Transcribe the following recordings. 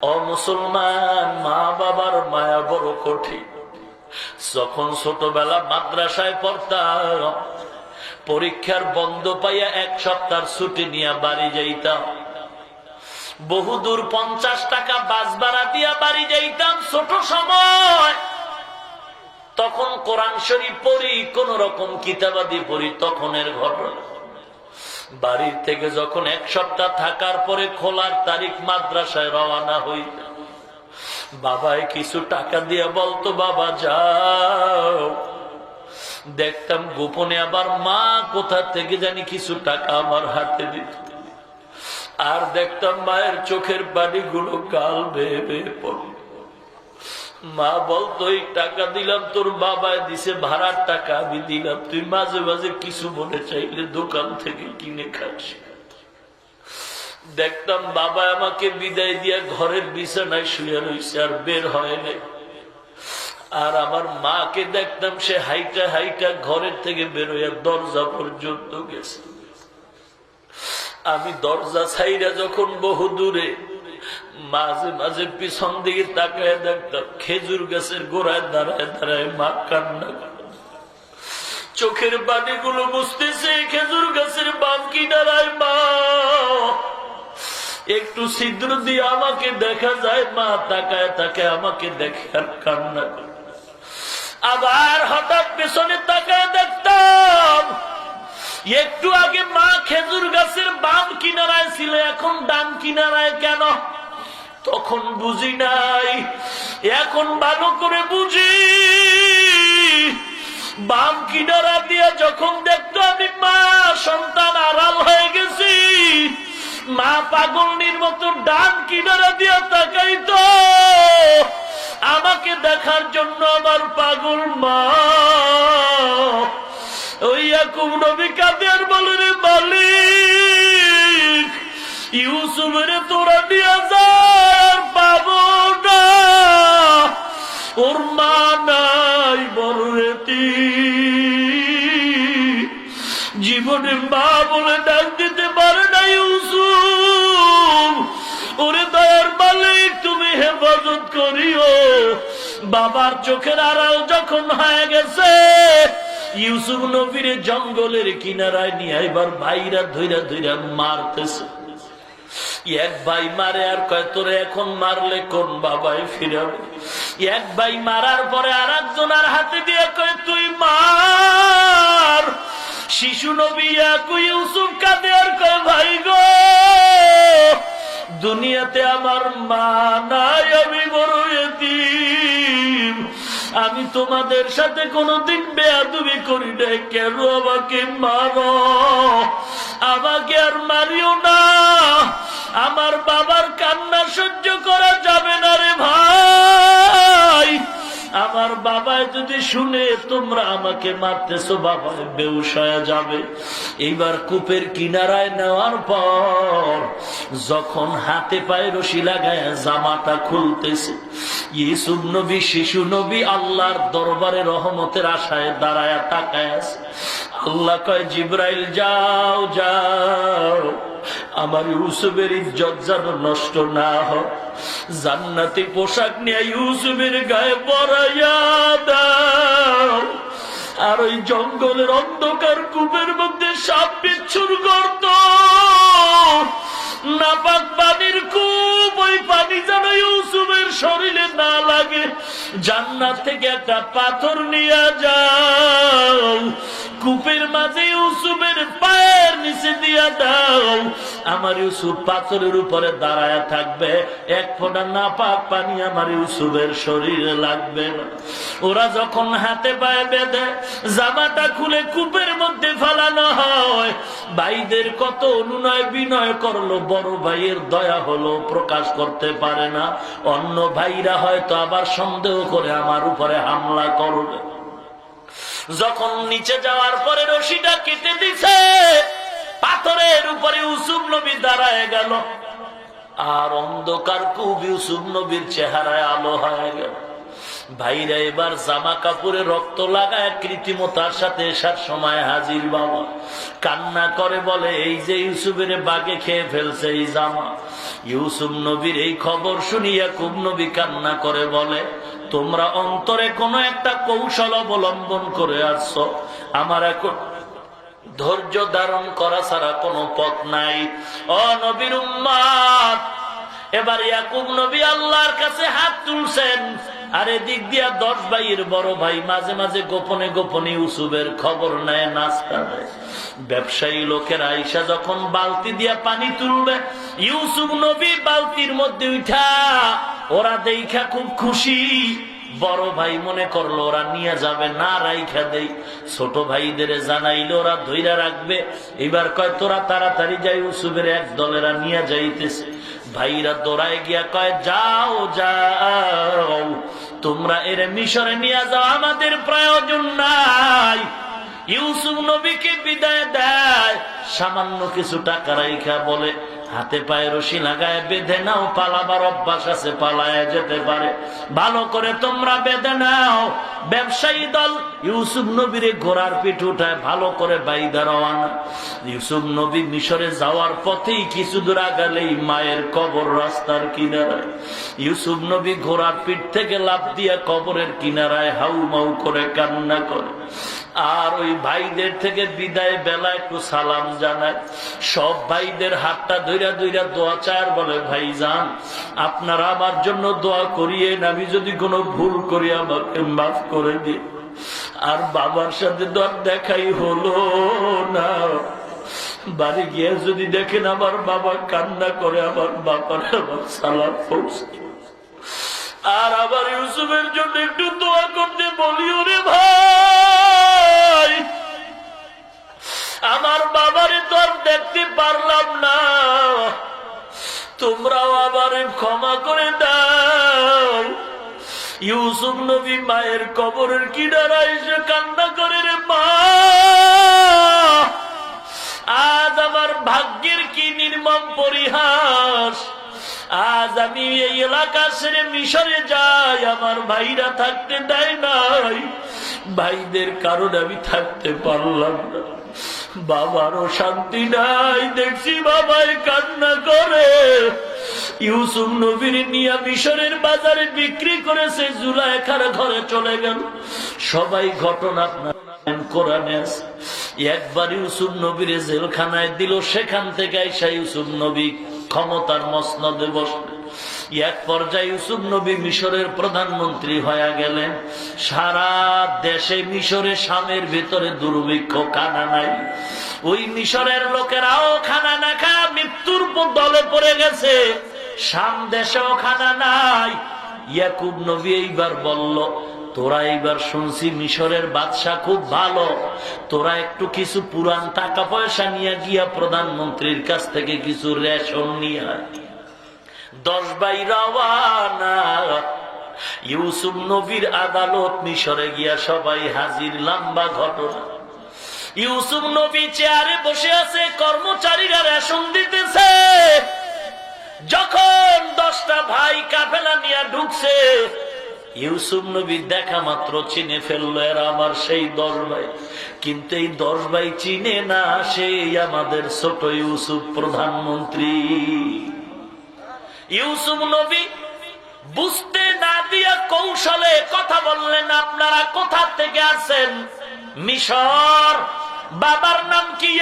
ও মুসলমান, মা বাবার মায়া বড় কঠিন। যখন ছোটবেলা মাদ্রাসায় পড়তাম, পরীক্ষার বন্ধ পাইয়া এক সপ্তাহ ছুটি নিয়ে বাড়ি যাইতাম। বহুদূর পঞ্চাশ টাকা বাস ভাড়া দিয়া বাড়ি যাইতাম ছোট সময়। তখন কোরআন শরীফ পড়ি কোন রকম কিতাবাদি পড়ি, তখনের ঘটনা। বাড়ির থেকে যখন এক সপ্তাহ থাকার পরে খোলার তারিখ মাদ্রাসায় রওনা হই। বাবায় কিছু টাকা দিয়ে বলতো, বাবা, যাও। দেখতাম গোপনে আবার মা কোথা থেকে জানি কিছু টাকা আমার হাতে দিত। আর দেখতাম মায়ের চোখের বাড়িগুলো কাল বেয়ে পড়ে মা বলতো, এই টাকা দিলাম, তোর বাবায় দিছে ভাড়ার টাকা, আমি দিলাম। তুই মাঝে মাঝে কিছু মনে চাইলে দোকান থেকে কিনে খাস। দেখতাম বাবা আমাকে বিদায় দিয়া ঘরের বিছানায় শুয়ে রয়েছে আর বের হয় নাই। আর আমার মাকে দেখতাম সে হাইটা হাইটা ঘরের থেকে বেরোয়া দরজা পর্যন্ত গেছে। আমি দরজা ছাইরা যখন বহু দূরে মাঝে মাঝে পিছন দিকে তাকায় দেখতাম খেজুর গাছের গোড়ায় দাঁড়ায় দাঁড়ায় মা কান্না। চোখের বাড়িগুলো বুঝতেছে, খেজুর গাছের বাম কিনারায় মা। একটু ছিদ্র দিয়ে আমাকে দেখা যায়, মা তাকায় তাকে আমাকে দেখে আর কান্না করে আবার হঠাৎ পেছনে তাকায় দেখতাম, একটু আগে মা খেজুর গাছের বাম কিনারায় ছিল, এখন ডান কিনারায় কেন? তখন বুঝি নাই, এখন ভালো করে বুঝি। বাম কিনারা দিয়ে যখন দেখতো আমি মা, সন্তান আড়াল হয়ে গেছি, মা পাগলনির মতো ডান কিনারা দিয়ে তাকাইতো। আমাকে দেখার জন্য আমার পাগল মা। ওই ইয়াকুব নবী কাদের বলে রে মালিক? ইউসুফের তোরা নিয়ে যার ওর মা নাই বড় জীবনে মা বলে ডাক দিতে পারে না ইউসুফ। ওরে দয়ার মালিক তুমি হেফাজত করিও। বাবার চোখের আড়াল যখন হয়ে গেছে, ইউসুফ নবীর জঙ্গলের কিনারায় নিয়ে এবার ভাইরা ধৈরা ধৈরা মারতেছে। এক ভাই মারে আর কয়, তোরে এখন মারলে কোন বাবাই ফিরাবে? এক ভাই মারার পরে আর একজনের হাতে দিয়ে কয়, তুই মার। শিশু নবী এক ইউসুফ আর কয়, ভাই গো, দুনিয়াতে আমার মা নাই, আমি বড় আমি তোমাদের সাথে কোনোদিন বেয়াদুবি করি নাই, কেন আমাকে মারো? আমাকে আর মারিও না। আমার বাবার কান্না সহ্য করা যাবে না রে ভাই। আমার বাবায় যদি শুনে, তোমরা আমাকে মারতেছো বাবায় বেউস হয়ে যাবে। এইবার কূপের কিনারায় নেওয়ার পর, যখন হাতে পায়ে রশি লাগায় জামাটা খুলতেছে ইসুব নবী, শিশু নবী আল্লাহর দরবারে রহমতের আশায় দাঁড়ায় তাকায় আছে। আল্লাহ কয়, জিব্রাইল, যাও যাও। আমার ইউসুফের ইজ্জত যেন নষ্ট না হয়। জান্নাতি পোশাক নিয়ে ইউসুফের গায়ে পরাইয়া দাও। আর ওই জঙ্গলের অন্ধকার কূপের মধ্যে সাপ বিচ্ছুর গর্ত নাপাক পানির কূপ, ওই পানি যেন ইউসুফের শরীরে না লাগে। জান্নাত থেকে একটা পাথর নিয়ে যাও। কূপের মাঝে ইউসুফের পায়ের নিচে দিয়া দাও। আমার ইউসুফ পাথরের উপরে দাঁড়ায় থাকবে। এক ফোঁটা না পাক পানি আমার ইউসুফের শরীরে লাগবে ওরা যখন হাতে পায়ে বেঁধে জামাটা খুলে কূপের মধ্যে ফালানো হয়, ভাইদের কত অনুনয় বিনয় করল, বড় ভাইয়ের দয়া হলো, প্রকাশ করতে পারে না। অন্য ভাইরা হয়তো আবার সন্দেহ করে আমার উপরে হামলা করবে। যখন নিচে যাওয়ার পরে রশিটা কেটে দিছে পাথরের উপরে ইউসুফ নবী দাঁড়ায় গেল। আর অন্ধকার খুব ইউসুফ নবীর চেহারায় আলো হয়ে গেল। ভাইরা, এবার জামা কাপড়ে রক্ত লাগায় কৃত্রিমতার সাথে এসার সময় হাজির বাবা। কান্না করে বলে, এই যে ইউসুফের বাগে খেয়ে ফেলছে এই জামা। ইউসুফ নবীর এই খবর শুনিয়া খুব নবী কান্না করে বলে, তোমরা অন্তরে কোনো একটা কৌশল অবলম্বন করে আসছো। আমার এখন ধৈর্য ধারণ করা ছাড়া কোনো পথ নাই। ও নবীর উম্মাদ, এবার ইয়াকুব নবী আল্লাহর কাছে হাত তুলছেন। আর এদিক দিয়া দশ ভাইয়ের বড় ভাই মাঝে মাঝে গোপনে গোপনে ইউসুফের খবর নেয়, নাস্তা ব্যবসায়ী লোকের আইসা যখন বালতি দিয়া পানি তুলবে, ইউসুফ নবী বালতির মধ্যে উঠা, ওরা দেখা খুব খুশি। বড় ভাই মনে করল, ওরা নিয়ে যাবে না, রাইখা দেই। ছোট ভাইদের জানাইলে, ওরা ধৈরা রাখবে। এবার কয়, তোরা তাড়াতাড়ি যাই উসুবের এক দলেরা নিয়ে যাইতেছে। ভাইরা দৌড়ায় গিয়া কয়, যাও যাও, তোমরা এর মিশরে নিয়ে যাও, আমাদের প্রয়োজন নাই। ইউসুফ নবীকে বিদায় দেয়, সামান্য কিছু টাকা রাইখা বলে হাতে পায়ে রশি লাগায় বেঁধে নাও, পালাবার অভ্যাস আছে, পালায় যেতে পারে। ভালো করে তোমরা বেঁধে নাও। ব্যবসায়ী দল, ইউসুফ নবীরে ঘোড়ার পিঠ উঠায়, ভালো করে বাইদা রওয়ানা ইউসুফ নবী মিশরে যাওয়ার পথেই কিছু দূর আগালেই মায়ের কবর রাস্তার কিনারায়। ইউসুফ নবী ঘোড়ার পিঠ থেকে লাভ দিয়া কবরের কিনারায় হাউ মাউ করে কান্না করে। আর ওই ভাইদের থেকে বিদায় বেলা একটু সালাম জানায় সব ভাইদের হাতটা ধৈরা ধৈরা দোয়া চার বলে ভাই যান আপনারা আমার জন্য দোয়া করিয়েন, আমি যদি কোনো ভুল করি আমাকে মাফ করে দিন। আর বাবার সাথে আর দেখাই হলো না। বাড়ি গিয়ে যদি দেখেন আমার বাবা কান্না করে, আমার বাবার আমার সালাম পৌঁছে আর আবার ইউসুফের জন্য একটু দোয়া করতে বলি ওরে ভাই। আমার বাবারে তো দেখতে পারলাম না। তোমরাও আবার ক্ষমা করে দাও। ইউসুফ নবী মায়ের কবরের কিনারা এসে কান্না করে রে মা। আজ আমার ভাগ্যের কি নির্মম পরিহাস? আজ আমি এই এলাকা ছেড়ে মিশরে যাই, আমার ভাইরা থাকতে দেয় নাই। ভাইদের কারণে আমি থাকতে পারলাম না। বাবারও শান্তি নাই, দেখছি বাবাই কান্না করে। ইউসুফ নবীর নিয়া মিশরের বাজারে বিক্রি করেছে, জুলাইখার ঘরে চলে গেল। সবাই ঘটনা কোরআনে। একবার ইউসুফ নবীর জেলখানায় দিল, সেখান থেকে আইসা ইউসুফ নবী ক্ষমতার মসনদে বসলেন এক পর্যায়ে ইউসুফ নবী মিশরের প্রধানমন্ত্রী হয়ে গেলেন। সারা দেশে মিশরে স্বামের ভিতরে দুর্ভিক্ষ খানা নাই। ওই মিশরের লোকেরাও খানা না খা মৃত্যুর দলে পড়ে গেছে। শাম দেশেও খানা নাই। ইয়াকুব নবী এইবার বলল তোরা এইবার শুনছি মিশরের বাদশা খুব ভালো। তোরা একটু কিছু পুরান টাকা পয়সা নিয়ে গিয়া প্রধানমন্ত্রীর কাছ থেকে কিছু রেশন নিয়ে দশ বাই রওয়ানা, ইউসুফ নবীর আদালত মিশরে গিয়া সবাই হাজির, লম্বা ঘটনা। ইউসুফ নবী চেয়ারে বসে আছে, কর্মচারীরা রেশন দিতেছে। যখন দশটা ভাই কাফেলা নিয়ে ঢুকছে ইউসুফ নবী দেখা মাত্র চিনে ফেলল, এরা আমার সেই দশ ভাই। কিন্তু এই দশ ভাই চিনে না, সেই আমাদের ছোট ইউসুফ প্রধানমন্ত্রী। ইউসুফ নবী বুঝতে না দিয়া কৌশলে কথা বললেন, আপনারা কোথা থেকে আছেন মিশর। বাবার নাম কি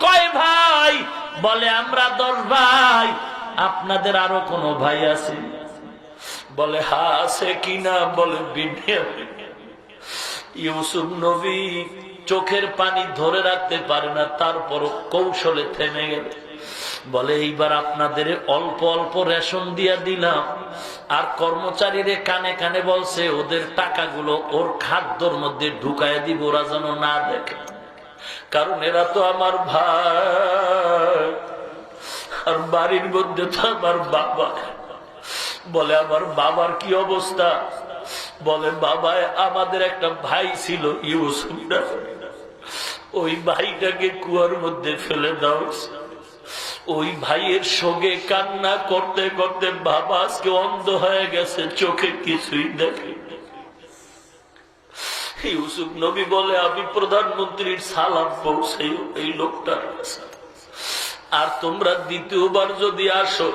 কয় ভাই? বলে, আমরা দশ ভাই। আপনাদের আরও কোনো ভাই আছে? বলে, হা আছে কিনা বলে ইউসুফ নবী চোখের পানি ধরে রাখতে পারে না তারপর কৌশলে থেমে গেল। বলে, এইবার আপনাদের অল্প অল্প রেশন দিয়া দিলাম, আর কর্মচারীরে কানে কানে বলছে, ওদের টাকাগুলো ওর খাদ্যর মধ্যে ঢুকায় দিব, ওরা যেন না দেখে। কারণ এরা তো আমার ভাই, আর বাড়ির মধ্যে তো আমার বাবা। বলে, আমার বাবার কি অবস্থা? বলে বাবা আমাদের একটা ভাই ছিল ইউসুফ ওই ভাইটাকে কুয়ার মধ্যে ফেলে দাও। ওই ভাইয়ের সঙ্গে কান্না করতে করতে বাবা আজকে অন্ধ হয়ে গেছে, চোখে কিছুই দেখে ইউসুফ নবী বলে, আমি প্রধানমন্ত্রীর সালাম পৌঁছাই এই লোকটার আর তোমরা দ্বিতীয়বার যদি আসো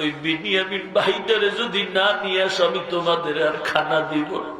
ওই বিনিয়ামিন ভাইটারে যদি না নিয়ে আস আমি তোমাদের আর খানা দিব না।